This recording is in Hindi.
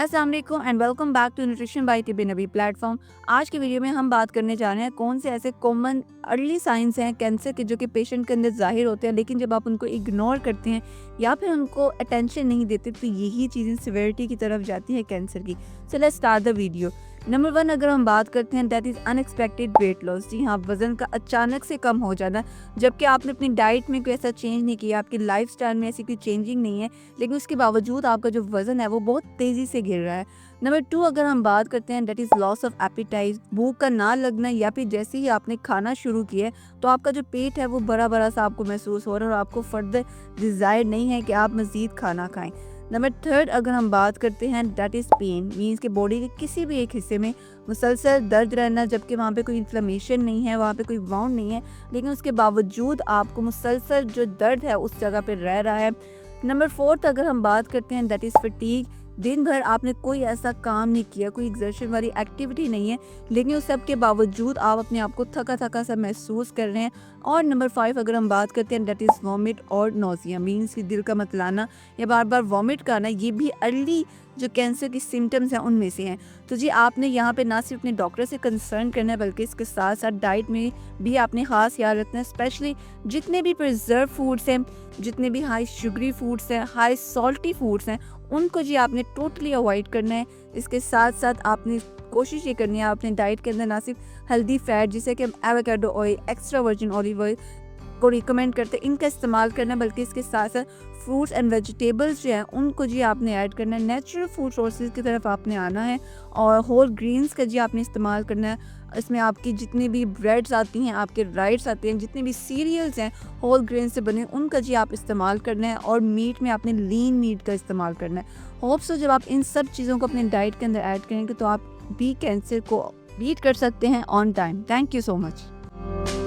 Aslam and welcome back to nutrition by TB नबी प्लेटफॉर्म आज के वीडियो में हम बात करने जा रहे हैं कौन से ऐसे कॉमन अर्ली साइंस हैं कैंसर के जो कि पेशेंट के अंदर ज़ाहिर होते हैं, लेकिन जब आप उनको इग्नोर करते हैं या फिर उनको अटेंशन नहीं देते तो यही चीज़ें सिवेरिटी की तरफ़ जाती है कैंसर की। So let's start the video number one अगर हम बात करते हैं that is unexpected weight loss जी हाँ वज़न का अचानक से कम हो जाना, जबकि आपने अपनी डाइट में कोई ऐसा चेंज नहीं किया, आपकी लाइफ में ऐसी कोई चेंजिंग नहीं है, लेकिन उसके बावजूद आपका जो वज़न है, वो बहुत तेज़ी से गिर रहा है। नंबर टू अगर हम बात करते हैं that is loss of appetite भूख का ना लगना, या फिर जैसे ही आपने खाना शुरू किया है तो आपका जो पेट है, वो बड़ा बड़ा सा आपको महसूस हो रहा है और आपको फर्दर डिज़ायर नहीं है कि आप मज़ीद खाना खाएँ। नंबर थर्ड अगर हम बात करते हैं डेट इज़ पेन मीन्स के बॉडी के किसी भी एक हिस्से में मुसलसल दर्द रहना, जबकि वहाँ पे कोई इन्फ्लेमेशन नहीं है, वहाँ पे कोई वाउंड नहीं है, लेकिन उसके बावजूद आपको मुसलसल जो दर्द है, उस जगह पे रह रहा है। नंबर फोर्थ अगर हम बात करते हैं दैट इज़ फटीक दिन भर आपने कोई ऐसा काम नहीं किया, कोई एग्जर्शन वाली एक्टिविटी नहीं है, लेकिन उस सब के बावजूद आप अपने आप को थका थका सा महसूस कर रहे हैं। और नंबर फाइव अगर हम बात करते हैं डेट इज़ वॉमिट और नोजिया मीन्स कि दिल का मतलाना या बार बार वॉमिट करना ये भी अर्ली जो कैंसर की सिम्टम्स हैं, उनमें से हैं। तो जी, आपने यहाँ पे ना सिर्फ़ अपने डॉक्टर से कंसर्न करना है, बल्कि इसके साथ साथ डाइट में भी आपने ख़ास ख्याल रखना है स्पेशली जितने भी प्रिजर्व फूड्स हैं, जितने भी हाई शुगरी फूड्स हैं हाई सॉल्टी फूड्स हैं, उनको जी आपने टोटली अवॉइड करना है। इसके साथ साथ आपने कोशिश ये करनी है अपने डाइट के अंदर ना सिर्फ़ हेल्दी फैट जिसे कि avocado oil extra virgin olive oil को रिकमेंड करते हैं। इनका इस्तेमाल करना, बल्कि इसके साथ साथ फ्रूट्स एंड वेजिटेबल्स जो हैं, उनको जी आपने ऐड करना है। नेचुरल फ़ूड सोर्सेज की तरफ़ आपने आना है और होल ग्रीन्स का जी आपने इस्तेमाल करना है। इसमें आपकी जितनी भी ब्रेड्स आती हैं, आपके राइट्स आते हैं, जितने भी सीरियल्स हैं होल ग्रेन से बने, उनका जी आप इस्तेमाल करना है और मीट में आपने लीन मीट का इस्तेमाल करना है। होप सो जब आप इन सब चीज़ों को अपने डाइट के अंदर ऐड करेंगे तो आप भी कैंसर को बीट कर सकते हैं on time thank you so much